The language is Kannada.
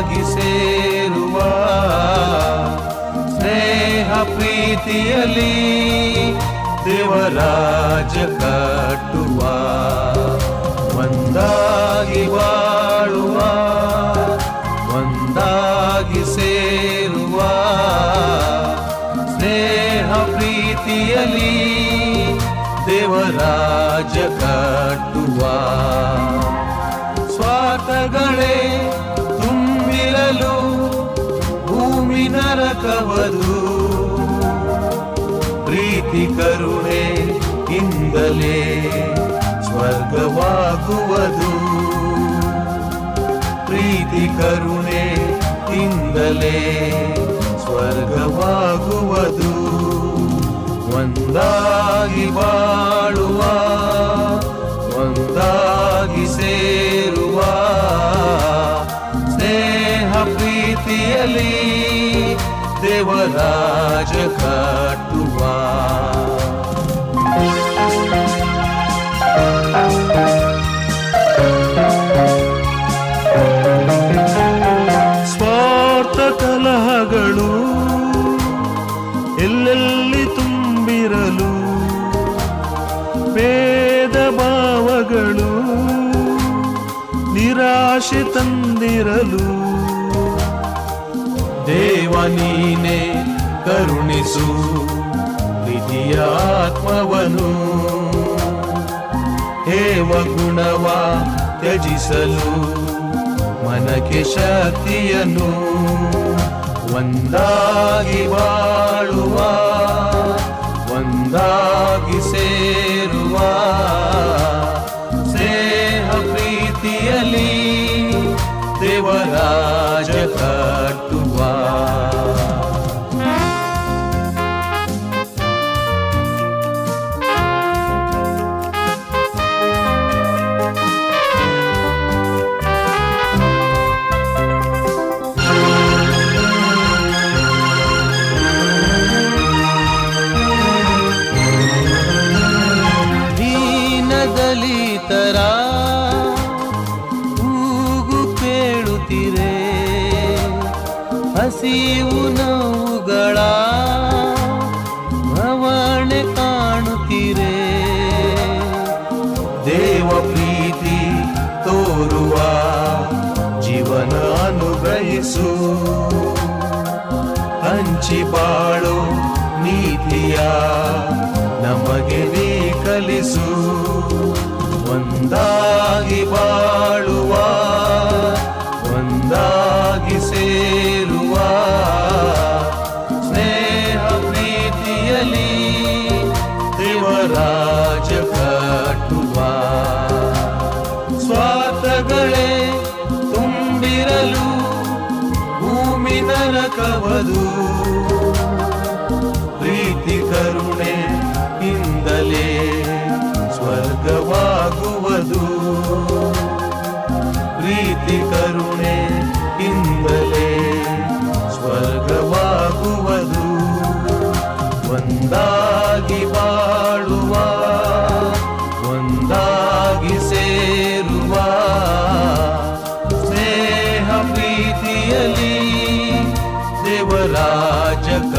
ಒಂದಾಗಿ ಸೇರುವ ಸ್ನೇಹ ಪ್ರೀತಿಯಲ್ಲಿ ದೇವರಾಜ ಕಟ್ಟುವ ಒಂದಾಗಿ ಬಾಳುವ ಒಂದಾಗಿ ಸೇರುವ ಸ್ನೇಹ ಪ್ರೀತಿಯಲ್ಲಿ ದೇವರಾಜ ಕಟ್ಟುವ. ಪ್ರೀತಿ ಕರುಣೆ ಇಂದಲೇ ಸ್ವರ್ಗವಾಗುವುದು. ಪ್ರೀತಿ ಕರುಣೆ ಇಂದಲೇ ಸ್ವರ್ಗವಾಗುವುದು. ಒಂದಾಗಿ ಬಾಳುವ ಒಂದಾಗಿ ಸೇರುವ ಸ್ನೇಹ ಪ್ರೀತಿಯಲ್ಲಿ ದೇವರಾಜ ಕಟ್ಟುವ. ಸ್ವಾರ್ಥ ಕಲಹಗಳು ಎಲ್ಲೆಲ್ಲಿ ತುಂಬಿರಲು? ಭೇದ ಭಾವಗಳು ನಿರಾಶೆ ತಂದಿರಲು? ದೇವ ನೀನೆ ಕರುಣಿಸು ವಿಧಿಯಾತ್ಮವನು ಹೇವ ಗುಣವ ತ್ಯಜಿಸಲು ಮನಕ್ಕೆ ಶಕ್ತಿಯನು ಒಂದಾಗಿ ಬಾಳುವ ಒಂದಾಗಿ ಹಸಿವು ನೋವುಗಳ ಭವಣೆ ಕಾಣುತ್ತಿರೆ. ದೇವ ಪ್ರೀತಿ ತೋರುವ ಜೀವನ ಅನುಗ್ರಹಿಸು. ಹಂಚಿ ಬಾಳು ನೀತಿಯ ನಮಗೆ ನೀ ಕಲಿಸು ಒಂದಾಗಿ ಬಾಳುವ ಭೂಮಿ ನರಕವದು ಪ್ರೀತಿ ಕರುಣೆ ಇಂದಲೇ ಸ್ವರ್ಗವಾಗುವುದು. ಪ್ರೀತಿ ಕರುಣೆ Just.